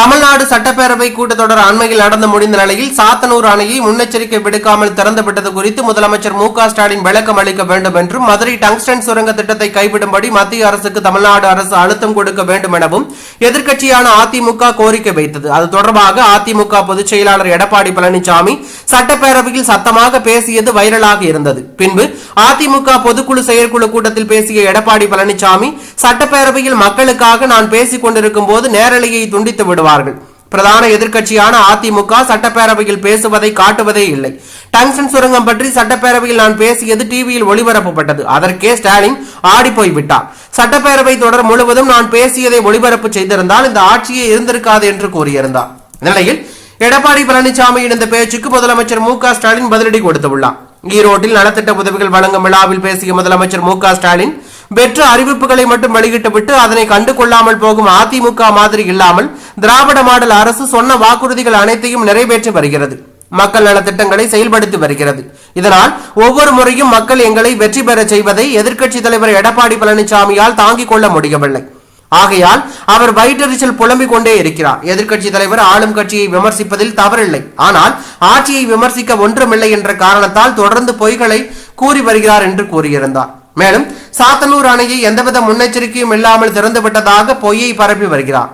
தமிழ்நாடு சட்டப்பேரவை கூட்டத்தொடர் அண்மையில் நடந்து முடிந்த நிலையில் சாத்தனூர் அணையை முன்னெச்சரிக்கை விடுக்காமல் திறந்துவிட்டது குறித்து முதலமைச்சர் மு ஸ்டாலின் விளக்கம் அளிக்க வேண்டும் என்றும் மதுரை டங்ஸ்டன் சுரங்க திட்டத்தை கைவிடும்படி மத்திய அரசுக்கு தமிழ்நாடு அரசு அழுத்தம் கொடுக்க வேண்டும் எனவும் எதிர்க்கட்சியான அதிமுக கோரிக்கை வைத்தது. அது தொடர்பாக அதிமுக பொதுச் செயலாளர் எடப்பாடி பழனிசாமி சட்டப்பேரவையில் சத்தமாக பேசியது வைரலாக இருந்தது. பின்பு அதிமுக பொதுக்குழு செயற்குழு கூட்டத்தில் பேசிய எடப்பாடி பழனிசாமி சட்டப்பேரவையில் மக்களுக்காக நான் பேசிக் கொண்டிருக்கும் போது நேரலையை துண்டித்து விடுவார்கள் பிரதான எதிர்க்கட்சியான அதிமுக சட்டப்பேரவையில் பேசுவதை காட்டுவதே இல்லை. டங்ஸ்டன் சுரங்கம் பற்றி சட்டப்பேரவையில் நான் பேசியது டிவியில் ஒளிபரப்பப்பட்டது. அதற்கே ஸ்டாலின் ஆடிப்போய் விட்டார் சட்டப்பேரவை தொடர் முழுவதும் நான் பேசியதை ஒளிபரப்பு செய்திருந்தால் இந்த ஆட்சியே இருந்திருக்காது என்று கூறியிருந்தார். நிலையில் எடப்பாடி பழனிசாமியின் இந்த பேச்சுக்கு முதலமைச்சர் மு ஸ்டாலின் பதிலடி கொடுத்துள்ளார். ஈரோட்டில் நலத்திட்ட உதவிகள் வழங்கும் விழாவில் பேசிய முதலமைச்சர் மு ஸ்டாலின் வெற்று அறிவிப்புகளை மட்டும் வெளியிட்டுவிட்டு அதனை கண்டு கொள்ளாமல் போகும் அதிமுக மாதிரி இல்லாமல் திராவிட மாடல் அரசு சொன்ன வாக்குறுதிகள் அனைத்தையும் நிறைவேற்றி வருகிறது. மக்கள் நலத்திட்டங்களை செயல்படுத்தி வருகிறது. இதனால் ஒவ்வொரு முறையும் மக்கள் எங்களை வெற்றி பெறச் செய்வதை எதிர்க்கட்சித் தலைவர் எடப்பாடி பழனிசாமியால் தாங்கிக் கொள்ள முடியவில்லை. ஆகையால் அவர் வயிற்றெரிச்சல் புலம்பிக் கொண்டே இருக்கிறார். எதிர்க்கட்சி தலைவர் ஆளும் கட்சியை விமர்சிப்பதில் தவறில்லை. ஆனால் ஆட்சியை விமர்சிக்க ஒன்றுமில்லை என்ற காரணத்தால் தொடர்ந்து பொய்களை கூறி வருகிறார் என்று கூறியிருந்தார். மேலும் சாத்தனூர் அணையை எந்தவித முன்னெச்சரிக்கையும் இல்லாமல் திறந்துவிட்டதாக பொய்யை பரப்பி வருகிறார்.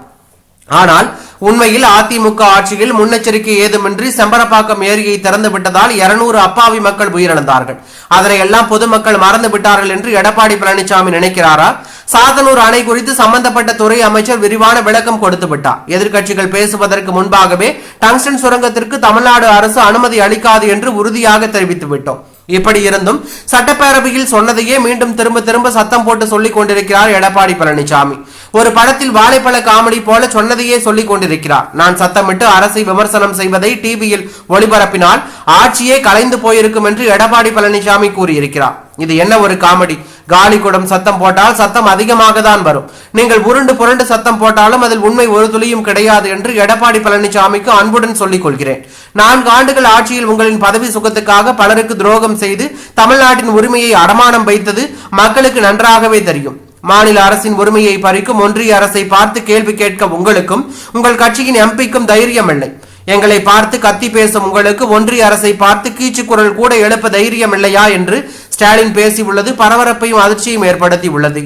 ஆனால் உண்மையில் அதிமுக ஆட்சியில் முன்னெச்சரிக்கை ஏதுமின்றி செம்பரப்பாக்கம் ஏரியை திறந்து விட்டதால் இருநூறு அப்பாவி மக்கள் உயிரிழந்தார்கள். அதனை எல்லாம் பொதுமக்கள் மறந்து விட்டார்கள் என்று எடப்பாடி பழனிசாமி நினைக்கிறாரா? சாதனூர் அணை குறித்து சம்பந்தப்பட்ட துறை அமைச்சர் விரிவான விளக்கம் கொடுத்து விட்டார். எதிர்க்கட்சிகள் பேசுவதற்கு முன்பாகவே டங்ஸ்டன் சுரங்கத்திற்கு தமிழ்நாடு அரசு அனுமதி அளிக்காது என்று உறுதியாக தெரிவித்து விட்டோம். இப்படி இருந்தும் சட்டப்பேரவையில் சொன்னதையே மீண்டும் திரும்ப திரும்ப சத்தம் போட்டு சொல்லிக் கொண்டிருக்கிறார் எடப்பாடி பழனிசாமி ஒரு படத்தில் வாழைப்பழ காமெடி போல சொன்னதையே சொல்லிக் கொண்டிருக்கிறார். நான் சத்தமிட்டு அரசை விமர்சனம் செய்வதை டிவியில் ஒளிபரப்பினால் ஆட்சியே கலைந்து போயிருக்கும் என்று எடப்பாடி பழனிசாமி கூறியிருக்கிறார். இது என்ன ஒரு காமெடி? காலி குடம் சத்தம் போட்டால் சத்தம் அதிகமாக தான் வரும். நீங்கள் உருண்டு புரண்டு சத்தம் போட்டாலும் அதில் உண்மை ஒரு துளியும் கிடையாது என்று எடப்பாடி பழனிசாமிக்கு அன்புடன் சொல்லிக் கொள்கிறேன் நான்கு ஆண்டுகள் ஆட்சியில் உங்களின் பதவி சுகத்துக்காக பலருக்கு துரோகம் செய்து தமிழ்நாட்டின் உரிமையை அடமானம் வைத்தது மக்களுக்கு நன்றாகவே தெரியும். மாநில அரசின் உரிமையை பறிக்கும் ஒன்றிய அரசை பார்த்து கேள்வி கேட்க உங்களுக்கும் உங்கள் கட்சியின் எம்பிக்கும் தைரியம் இல்லை எங்களை பார்த்து கத்தி பேசும் உங்களுக்கு ஒன்றிய அரசை பார்த்து கீச்சு குரல் கூட எழுப்ப தைரியம் இல்லையா என்று ஸ்டாலின் பேசி உள்ளது பரபரப்பையும் அதிர்ச்சியும் ஏற்படுத்தி உள்ளது